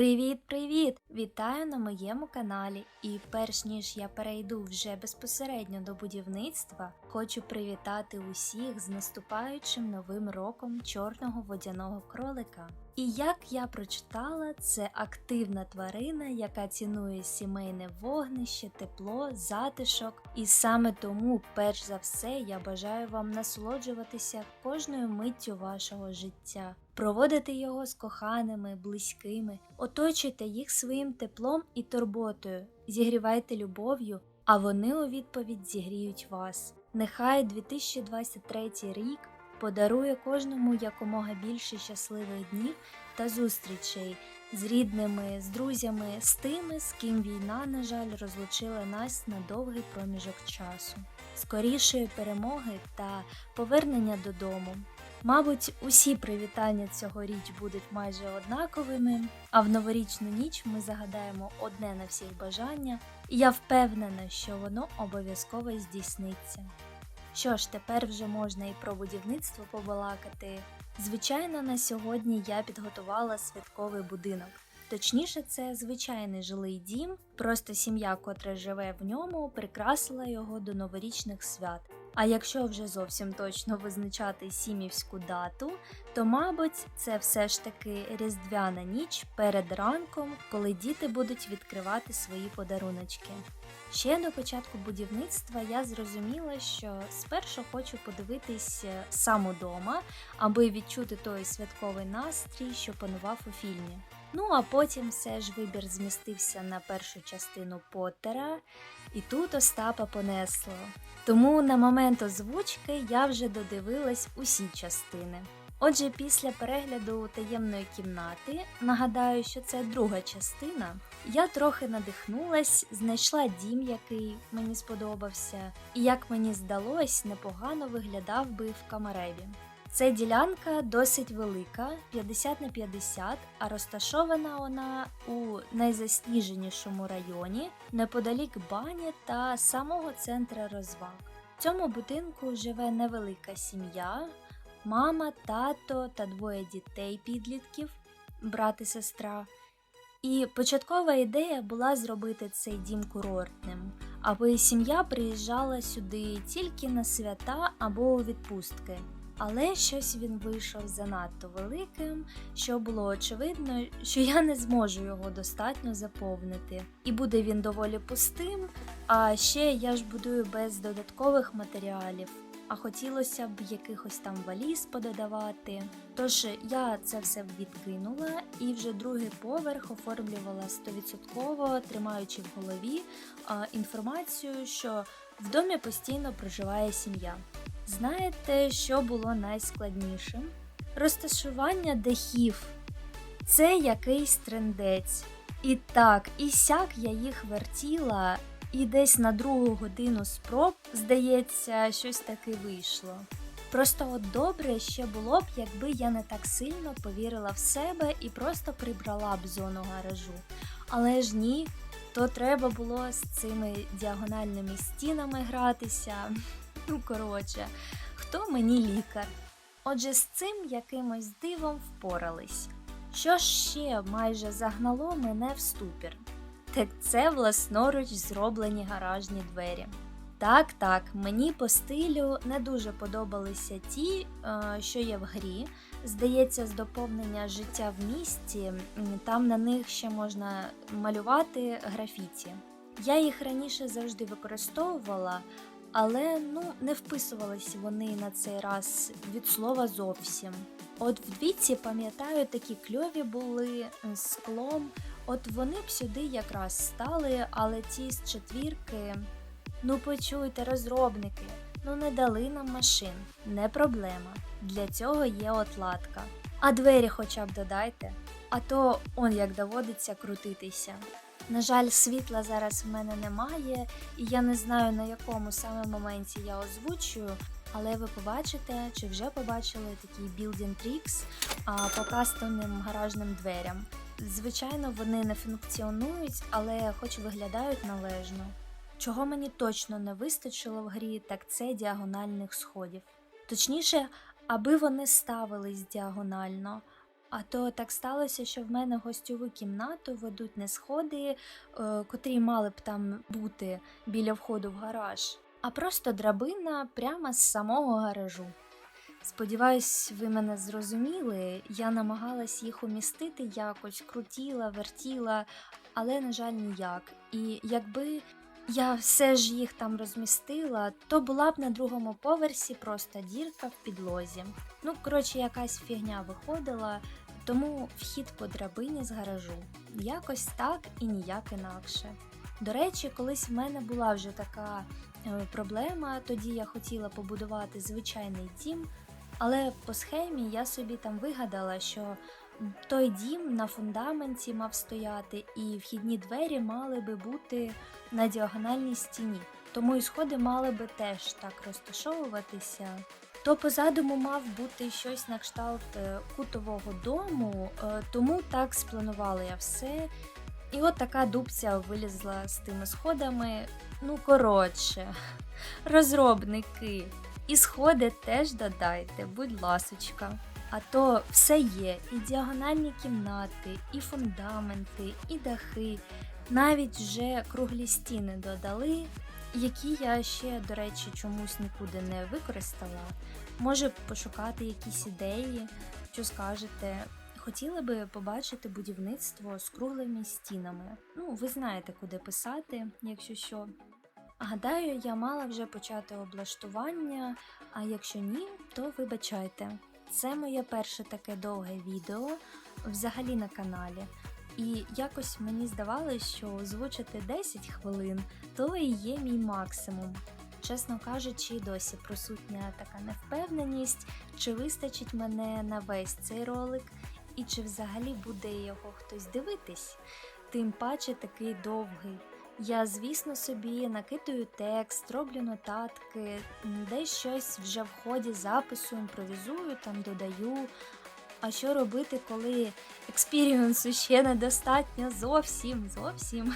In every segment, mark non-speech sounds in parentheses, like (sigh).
Привіт-привіт! Вітаю на моєму каналі. І перш ніж я перейду вже безпосередньо до будівництва, хочу привітати усіх з наступаючим новим роком чорного водяного кролика. І як я прочитала, це активна тварина, яка цінує сімейне вогнище, тепло, затишок. І саме тому, перш за все, я бажаю вам насолоджуватися кожною миттю вашого життя, проводити його з коханими, близькими, оточуйте їх своїм теплом і турботою, зігрівайте любов'ю, а вони у відповідь зігріють вас. Нехай 2023 рік подарує кожному якомога більше щасливих днів та зустрічей з рідними, з друзями, з тими, з ким війна, на жаль, розлучила нас на довгий проміжок часу, скорішої перемоги та повернення додому. Мабуть, усі привітання цьогоріч будуть майже однаковими, а в новорічну ніч ми загадаємо одне на всіх бажання, і я впевнена, що воно обов'язково здійсниться. Що ж, тепер вже можна і про будівництво побалакати. Звичайно, на сьогодні я підготувала святковий будинок. Точніше, це звичайний жилий дім, просто сім'я, котра живе в ньому, прикрасила його до новорічних свят. А якщо вже зовсім точно визначати сімівську дату, то, мабуть, це все ж таки різдвяна ніч перед ранком, коли діти будуть відкривати свої подаруночки. Ще до початку будівництва я зрозуміла, що спершу хочу подивитись сам удома, аби відчути той святковий настрій, що панував у фільмі. Ну а потім все ж вибір змістився на першу частину Поттера, і тут Остапа понесло. Тому на момент озвучки я вже додивилась усі частини. Отже, після перегляду таємної кімнати, нагадаю, що це друга частина, я трохи надихнулась, знайшла дім, який мені сподобався, і як мені здалось, непогано виглядав би в камереві. Це ділянка досить велика, 50 на 50, а розташована вона у найзасніженішому районі, неподалік бані та самого центра розваг. В цьому будинку живе невелика сім'я, мама, тато та двоє дітей підлітків, брат і сестра. І початкова ідея була зробити цей дім курортним, аби сім'я приїжджала сюди тільки на свята або у відпустки. Але щось він вийшов занадто великим, що було очевидно, що я не зможу його достатньо заповнити. І буде він доволі пустим. А ще я ж будую без додаткових матеріалів, а хотілося б якихось там валіз пододавати. Тож я це все відкинула і вже другий поверх оформлювала 100%, тримаючи в голові інформацію, що в домі постійно проживає сім'я. Знаєте, що було найскладнішим? Розташування дахів. Це якийсь трендець. І так, і сяк я їх вертіла, і десь на другу годину спроб, здається, щось таки вийшло. Просто от добре ще було б, якби я не так сильно повірила в себе і просто прибрала б зону гаражу. Але ж ні, то треба було з цими діагональними стінами гратися. Ну, коротше, хто мені лікар? Отже, з цим якимось дивом впорались. Що ж ще майже загнало мене в ступір? Так це власноруч зроблені гаражні двері. Так, так, мені по стилю не дуже подобалися ті, е, що є в грі. Здається, з доповнення життя в місті, там на них ще можна малювати графіті. Я їх раніше завжди використовувала, але ну не вписувались вони на цей раз від слова зовсім. От в двіці, пам'ятаю, такі кльові були склом. От вони б сюди якраз стали, але ті з четвірки. Ну почуйте, розробники, ну не дали нам машин, не проблема. Для цього є отладка. А двері хоча б додайте, а то он як доводиться крутитися. На жаль, світла зараз в мене немає, і я не знаю на якому саме моменті я озвучую, але ви побачите, чи вже побачили такий Building Tricks по кастомним гаражним дверям. Звичайно, вони не функціонують, але хоч виглядають належно. Чого мені точно не вистачило в грі, так це діагональних сходів. Точніше, аби вони ставились діагонально, А то так сталося, що в мене гостьову кімнату ведуть не сходи, е, котрі мали б там бути біля входу в гараж, а просто драбина прямо з самого гаражу. Сподіваюсь, ви мене зрозуміли. Я намагалась їх умістити якось, крутіла, вертіла, але, на жаль, ніяк. І якби я все ж їх там розмістила, то була б на другому поверсі просто дірка в підлозі. Ну, коротше, якась фігня виходила, тому вхід по драбині з гаражу. Якось так і ніяк інакше. До речі, колись в мене була вже така е, проблема, тоді я хотіла побудувати звичайний дім, але по схемі я собі там вигадала, що той дім на фундаменті мав стояти, і вхідні двері мали би бути на діагональній стіні. Тому і сходи мали би теж так розташовуватися. То по задуму мав бути щось на кшталт е, кутового дому, е, тому так спланувала я все. І от така дубця вилізла з тими сходами. Ну, коротше, (laughs) розробники. І сходи теж додайте, будь ласочка. А то все є: і діагональні кімнати, і фундаменти, і дахи. Навіть вже круглі стіни додали, які я ще, до речі, чомусь нікуди не використала. Може пошукати якісь ідеї, що скажете. Хотіли би побачити будівництво з круглими стінами. Ну, ви знаєте, куди писати, якщо що. Гадаю, я мала вже почати облаштування, а якщо ні, то вибачайте. Це моє перше таке довге відео взагалі на каналі. І якось мені здавалося, що озвучити 10 хвилин то і є мій максимум. Чесно кажучи, досі присутня така невпевненість, чи вистачить мене на весь цей ролик, і чи взагалі буде його хтось дивитись, тим паче такий довгий. Я, звісно, собі накидаю текст, роблю нотатки, десь щось вже в ході запису імпровізую, там додаю. А що робити, коли експіріенсу ще недостатньо зовсім, зовсім.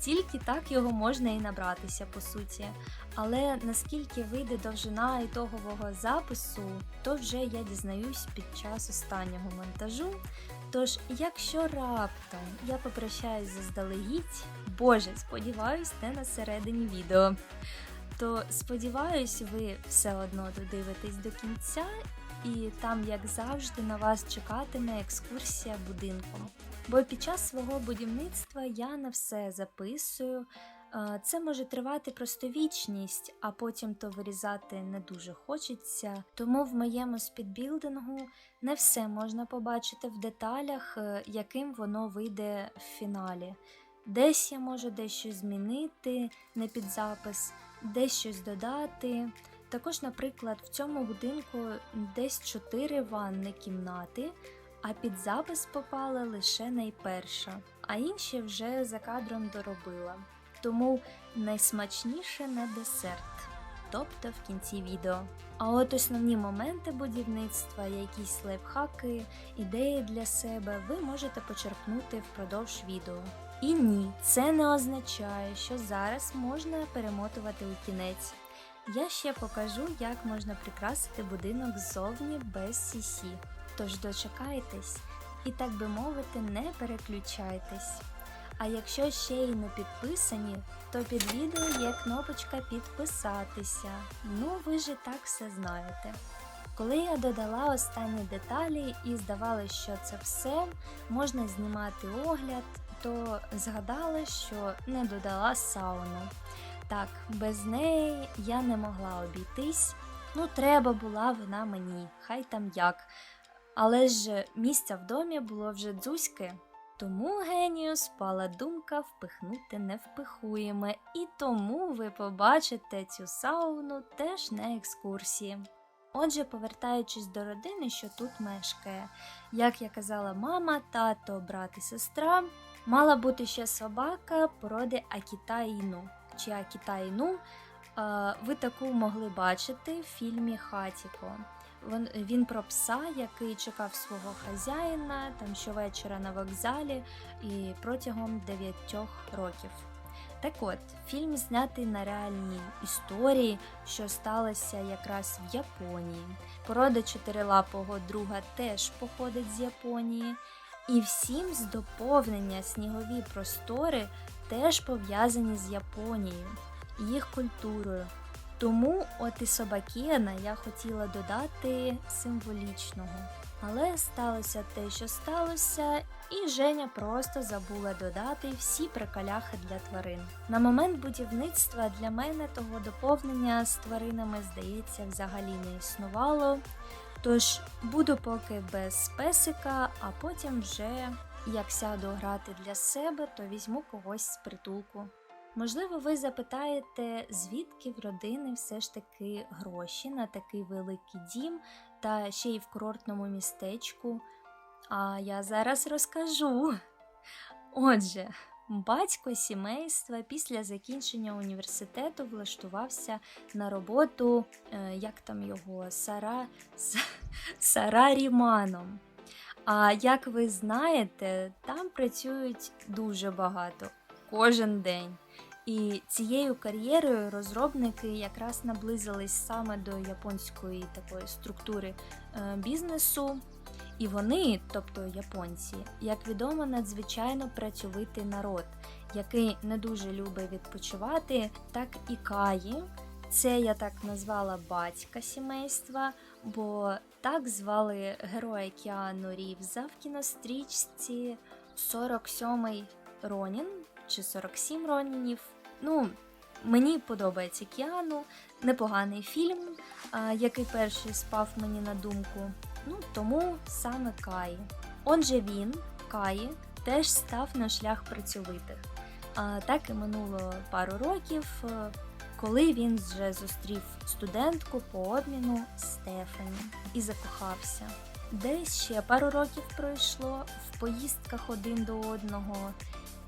Тільки так його можна і набратися, по суті. Але наскільки вийде довжина ітогового запису, то вже я дізнаюсь під час останнього монтажу. Тож, якщо раптом я попрощаюсь заздалегідь, боже, сподіваюсь, не на середині відео, то сподіваюсь, ви все одно додивитесь до кінця, і там, як завжди, на вас чекатиме екскурсія будинком. Бо під час свого будівництва я на все записую. Е, Це може тривати просто вічність, а потім то вирізати не дуже хочеться. Тому в моєму спідбілдингу не все можна побачити в деталях, е, яким воно вийде в фіналі. Десь я можу дещо змінити, не під запис, десь щось додати. Також, наприклад, в цьому будинку десь 4 ванни кімнати, а під запис попала лише найперша, а інші вже за кадром доробила. Тому найсмачніше на десерт, тобто в кінці відео. А от основні моменти будівництва, якісь лайфхаки, ідеї для себе ви можете почерпнути впродовж відео. І ні, це не означає, що зараз можна перемотувати у кінець. Я ще покажу, як можна прикрасити будинок ззовні без CC. Тож дочекайтесь і, так би мовити, не переключайтесь. А якщо ще й не підписані, то під відео є кнопочка підписатися. Ну, ви ж і так все знаєте. Коли я додала останні деталі і здавалося, що це все, можна знімати огляд, то згадала, що не додала сауну. Так, без неї я не могла обійтись. Ну, треба була вона мені, хай там як. Але ж місця в домі було вже дзузьке. Тому генію спала думка впихнути невпихуєме, і тому ви побачите цю сауну теж на екскурсії. Отже, повертаючись до родини, що тут мешкає, як я казала, мама, тато, брат і сестра, мала бути ще собака породи Акіта Іну чи Акіта Іну. Е, Ви таку могли бачити в фільмі Хатіко. Він, про пса, який чекав свого хазяїна там щовечора на вокзалі і протягом 9 років. Так от, фільм знятий на реальній історії, що сталося якраз в Японії. Порода чотирилапого друга теж походить з Японії. І всім з доповнення снігові простори теж пов'язані з Японією, їх культурою. Тому от і Собакена я хотіла додати символічного. Але сталося те, що сталося, і Женя просто забула додати всі приколяхи для тварин. На момент будівництва для мене того доповнення з тваринами, здається, взагалі не існувало. Тож буду поки без песика, а потім вже як сяду грати для себе, то візьму когось з притулку. Можливо, ви запитаєте, звідки в родини все ж таки гроші на такий великий дім та ще й в курортному містечку. А я зараз розкажу. Отже, батько сімейства після закінчення університету влаштувався на роботу, е, як там його, Сара, С- Сараріманом. А як ви знаєте, там працюють дуже багато кожен день. І цією кар'єрою розробники якраз наблизились саме до японської такої структури е, бізнесу. І вони, тобто японці, як відомо, надзвичайно працьовитий народ, який не дуже любить відпочивати, так і Каї. Це я так назвала батька сімейства, бо так звали героя Кіану Рівза в кінострічці 47-й Ронін чи 47 Ронінів. Ну, мені подобається Кіану, непоганий фільм, який перший спав мені на думку. Ну, тому саме Каї. Он же він, Каї, теж став на шлях працьовитих. Так і минуло пару років, е, коли він вже зустрів студентку по обміну Стефані і закохався. Десь ще пару років пройшло в поїздках один до одного,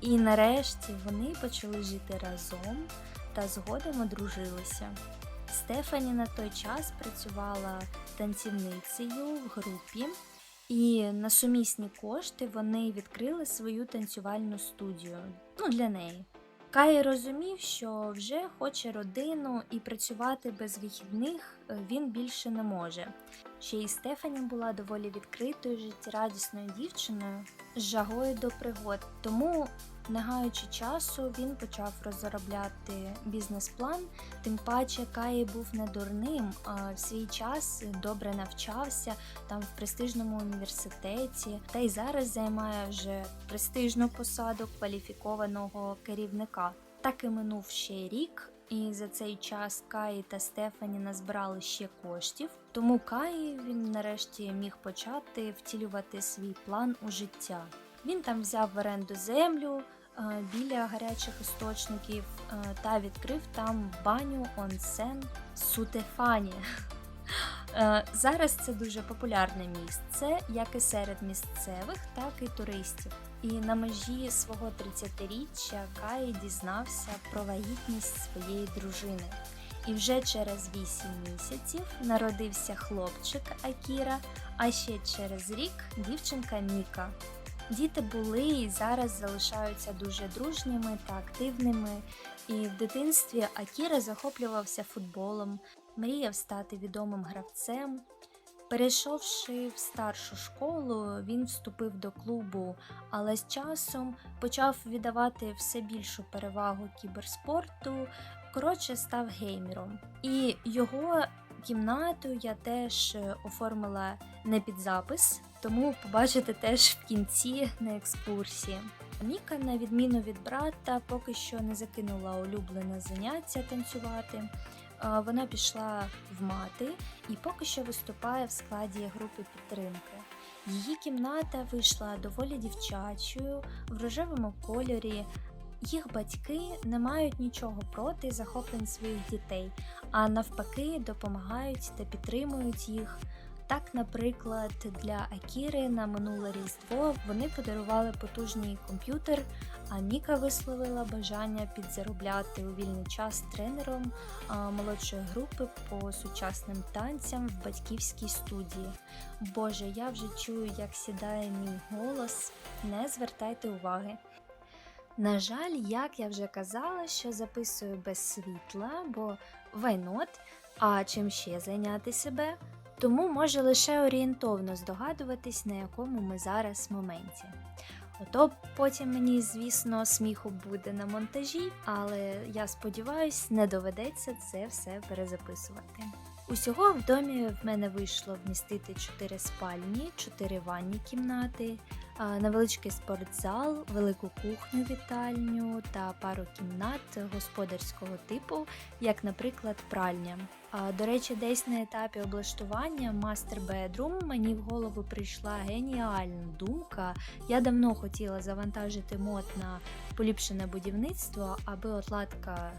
і нарешті вони почали жити разом та згодом одружилися. Стефані на той час працювала танцівницею в групі, і на сумісні кошти вони відкрили свою танцювальну студію. Ну, для неї. Кай розумів, що вже хоче родину і працювати без вихідних е, він більше не може. Ще й Стефані була доволі відкритою, життєрадісною дівчиною з жагою до пригод. Тому, не гаючи часу, він почав розробляти бізнес-план. Тим паче Кай був не дурним, а в свій час добре навчався там в престижному університеті, та й зараз займає вже престижну посаду кваліфікованого керівника. Так і минув ще рік, і за цей час Каї та Стефані назбирали ще коштів. Тому Каї він нарешті міг почати втілювати свій план у життя. Він там взяв в оренду землю біля гарячих істочників е, та відкрив там баню онсен Сутефані. Е, Зараз це дуже популярне місце, як і серед місцевих, так і туристів. І на межі свого 30-річчя Каї дізнався про вагітність своєї дружини. І вже через 8 місяців народився хлопчик Акіра, а ще через рік дівчинка Міка. Діти були і зараз залишаються дуже дружніми та активними. І в дитинстві Акіра захоплювався футболом, мріяв стати відомим гравцем. Перейшовши в старшу школу, він вступив до клубу, але з часом почав віддавати все більшу перевагу кіберспорту, коротше, став геймером. І його кімнату я теж е, оформила не під запис, тому побачите теж в кінці на екскурсії. Міка, на відміну від брата, поки що не закинула улюблене заняття танцювати. Вона пішла в мати і поки що виступає в складі групи підтримки. Її кімната вийшла доволі дівчачою в рожевому кольорі. Їх батьки не мають нічого проти захоплень своїх дітей, а навпаки, допомагають та підтримують їх. Так, наприклад, для Акіри на минуле різдво вони подарували потужний комп'ютер, а Міка висловила бажання підзаробляти у вільний час тренером молодшої групи по сучасним танцям в батьківській студії. Боже, я вже чую, як сідає мій голос. Не звертайте уваги. На жаль, як я вже казала, що записую без світла, бо вайнот, а чим ще зайняти себе, тому може лише орієнтовно здогадуватись, на якому ми зараз моменті. Ото потім мені, звісно, сміху буде на монтажі, але я сподіваюсь, не доведеться це все перезаписувати. Усього в домі в мене вийшло вмістити 4 спальні, 4 ванні кімнати, невеличкий спортзал, велику кухню вітальню та пару кімнат господарського типу, як, наприклад, пральня. До речі, десь на етапі облаштування Master Bedroom мені в голову прийшла геніальна думка. Я давно хотіла завантажити мод на поліпшене будівництво, аби отладка.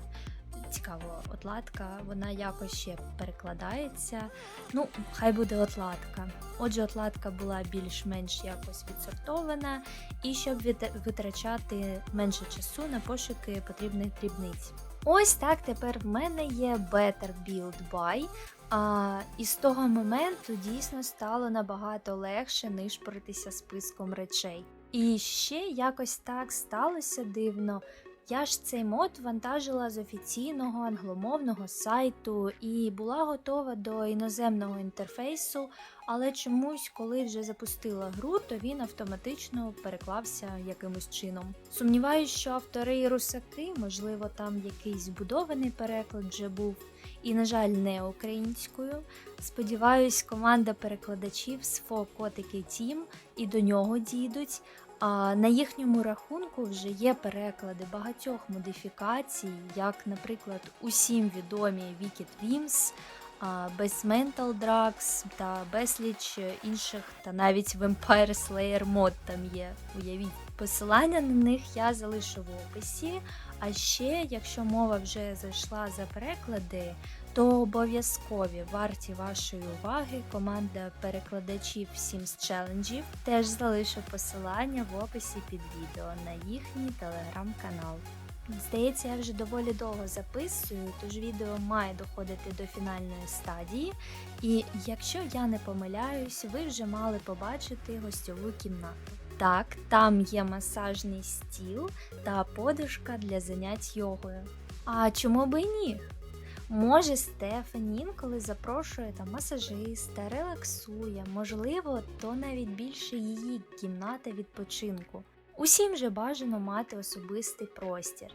Цікаво, отладка, вона якось ще перекладається. Ну, хай буде отладка. Отже, отладка була більш-менш якось відсортована, і щоб витрачати менше часу на пошуки потрібних дрібниць. Ось так тепер в мене є Better Build By. А, і з того моменту дійсно стало набагато легше нишпоритися списком речей. І ще якось так сталося дивно. Я ж цей мод вантажила з офіційного англомовного сайту і була готова до іноземного інтерфейсу, але чомусь, коли вже запустила гру, то він автоматично переклався якимось чином. Сумніваюсь, що автори русаки, можливо, там якийсь збудований переклад вже був, і, на жаль, не українською. Сподіваюсь, команда перекладачів з ФО Котики Тім і до нього дійдуть. А на їхньому рахунку вже є переклади багатьох модифікацій, як, наприклад, усім відомі Wicked Wims, а, без Mental Drugs та безліч інших, та навіть Vampire Slayer мод там є. Уявіть. Посилання на них я залишу в описі. А ще, якщо мова вже зайшла за переклади, то обов'язкові варті вашої уваги команда перекладачів Sims Challenge. Теж залишу посилання в описі під відео на їхній телеграм-канал. Здається, я вже доволі довго записую, тож відео має доходити до фінальної стадії. І якщо я не помиляюсь, ви вже мали побачити гостьову кімнату. Так, там є масажний стіл та подушка для занять йогою. А чому би і ні? Може, Стефані інколи запрошує там масажиста, релаксує, можливо, то навіть більше її кімната відпочинку. Усім же бажано мати особистий простір,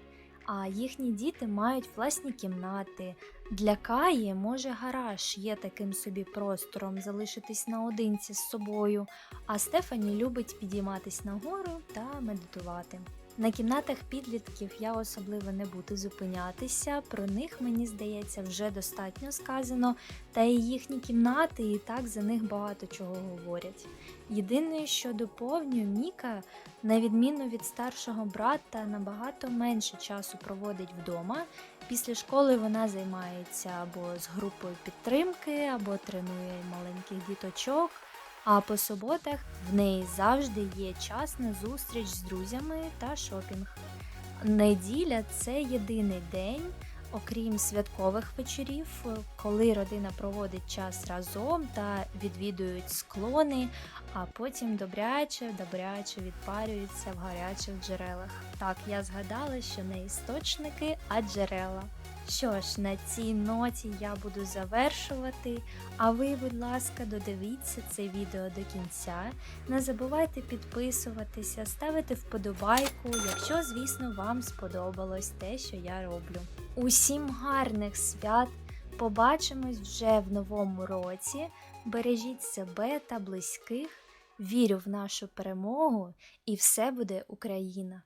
а їхні діти мають власні кімнати. Для Каї, може, гараж є таким собі простором залишитись наодинці з собою, а Стефані любить підійматись нагору та медитувати. На кімнатах підлітків я особливо не буду зупинятися, про них, мені здається, вже достатньо сказано, та і їхні кімнати і так за них багато чого говорять. Єдине, що доповню, Міка, на відміну від старшого брата, набагато менше часу проводить вдома. Після школи вона займається або з групою підтримки, або тренує маленьких діточок. А по суботах в неї завжди є час на зустріч з друзями та шопінг. Неділя це єдиний день, окрім святкових вечорів, коли родина проводить час разом та відвідують склони, а потім добряче, добряче відпарюються в гарячих джерелах. Так, я згадала, що не істочники, а джерела. Що ж, на цій ноті я буду завершувати. А ви, будь ласка, додивіться це відео до кінця. Не забувайте підписуватися, ставити вподобайку, якщо, звісно, вам сподобалось те, що я роблю. Усім гарних свят! Побачимось вже в новому році. Бережіть себе та близьких. Вірю в нашу перемогу, і все буде Україна!